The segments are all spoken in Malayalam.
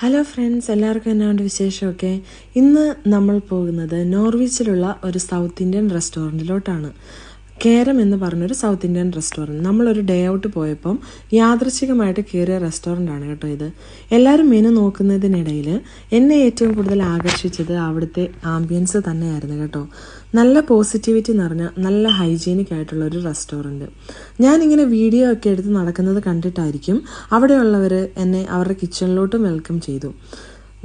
ഹലോ ഫ്രണ്ട്സ് എല്ലാവർക്കും എന്നാണ്ട് വിശേഷമൊക്കെ? ഇന്ന് നമ്മൾ പോകുന്നത് നോർവിച്ചിലുള്ള ഒരു സൗത്ത് ഇന്ത്യൻ റെസ്റ്റോറന്റിലോട്ടാണ്. കേരം എന്ന് പറഞ്ഞൊരു സൗത്ത് ഇന്ത്യൻ റെസ്റ്റോറന്റ് നമ്മളൊരു ഡേ ഔട്ട് പോയപ്പം യാദൃശ്ചികമായിട്ട് കയറിയ റെസ്റ്റോറന്റ് ആണ് കേട്ടോ ഇത്. എല്ലാവരും മെനു നോക്കുന്നതിനിടയിൽ എന്നെ ഏറ്റവും കൂടുതൽ ആകർഷിച്ചത് അവിടുത്തെ ആംബിയൻസ് തന്നെയായിരുന്നു കേട്ടോ. നല്ല പോസിറ്റിവിറ്റി നിറഞ്ഞ നല്ല ഹൈജീനിക് ആയിട്ടുള്ള ഒരു റെസ്റ്റോറന്റ് ഞാനിങ്ങനെ വീഡിയോ ഒക്കെ എടുത്ത് നടക്കുന്നത് കണ്ടിട്ടായിരിക്കും അവിടെയുള്ളവർ എന്നെ അവരുടെ കിച്ചണിലോട്ടും വെൽക്കം ചെയ്തു.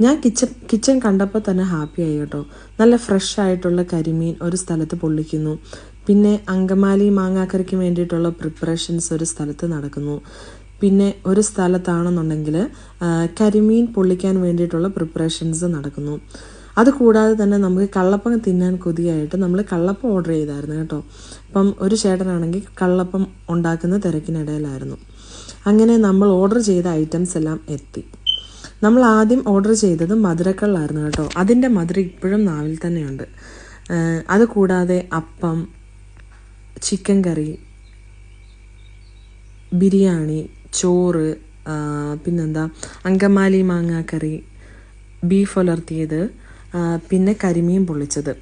ഞാൻ കിച്ചൺ കിച്ചൺ കണ്ടപ്പോൾ തന്നെ ഹാപ്പി ആയി കേട്ടോ. നല്ല ഫ്രഷ് ആയിട്ടുള്ള കരിമീൻ ഒരു സ്ഥലത്ത് പൊള്ളിക്കുന്നു. പിന്നെ അങ്കമാലി മാങ്ങാക്കറിക്ക് വേണ്ടിയിട്ടുള്ള പ്രിപ്പറേഷൻസ് ഒരു സ്ഥലത്ത് നടക്കുന്നു. പിന്നെ ഒരു സ്ഥലത്താണെന്നുണ്ടെങ്കിൽ കരിമീൻ പൊള്ളിക്കാൻ വേണ്ടിയിട്ടുള്ള പ്രിപ്പറേഷൻസ് നടക്കുന്നു. അതുകൂടാതെ തന്നെ നമുക്ക് കള്ളപ്പം തിന്നാൻ കൊതിയായിട്ട് നമ്മൾ കള്ളപ്പം ഓർഡർ ചെയ്തായിരുന്നു കേട്ടോ. അപ്പം ഒരു ചേട്ടനാണെങ്കിൽ കള്ളപ്പം ഉണ്ടാക്കുന്ന തിരക്കിനിടയിലായിരുന്നു. അങ്ങനെ നമ്മൾ ഓർഡർ ചെയ്ത ഐറ്റംസ് എല്ലാം എത്തി. നമ്മൾ ആദ്യം ഓർഡർ ചെയ്തത് മധുരക്കള്ളായിരുന്നു കേട്ടോ. അതിന്റെ മധുരം ഇപ്പോഴും നാവിൽ തന്നെയുണ്ട്. അതുകൂടാതെ അത് അപ്പം ചിക്കൻ കറി ബിരിയാണി ചോറ് പിന്നെന്താ അങ്കമാലി മാങ്ങാക്കറി ബീഫ് ഉലർത്തിയത് പിന്നെ കരിമീൻ പൊള്ളിച്ചത്.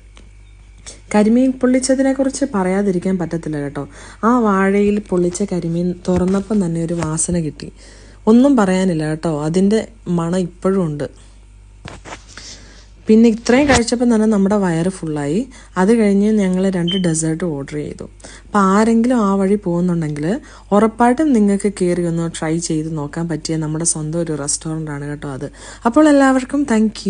കരിമീൻ പൊള്ളിച്ചതിനെക്കുറിച്ച് പറയാതിരിക്കാൻ പറ്റത്തില്ല കേട്ടോ. ആ വാഴയിൽ പൊള്ളിച്ച കരിമീൻ തുറന്നപ്പം തന്നെ ഒരു വാസന കിട്ടി. ഒന്നും പറയാനില്ല കേട്ടോ. അതിന്റെ മണം ഇപ്പോഴും ഉണ്ട്. പിന്നെ ഇത്രയും കഴിച്ചപ്പോൾ തന്നെ നമ്മുടെ വയറ് ഫുള്ളായി അത് കഴിഞ്ഞ് ഞങ്ങൾ രണ്ട് ഡെസേർട്ട് ഓർഡർ ചെയ്തു. അപ്പോൾ ആരെങ്കിലും ആ വഴി പോകുന്നുണ്ടെങ്കിൽ ഉറപ്പായിട്ടും നിങ്ങൾക്ക് കയറി ഒന്ന് ട്രൈ ചെയ്ത് നോക്കാൻ പറ്റിയ നമ്മുടെ സ്വന്തം ഒരു റെസ്റ്റോറന്റ് ആണ് കേട്ടോ അത്. അപ്പോൾ എല്ലാവർക്കും താങ്ക്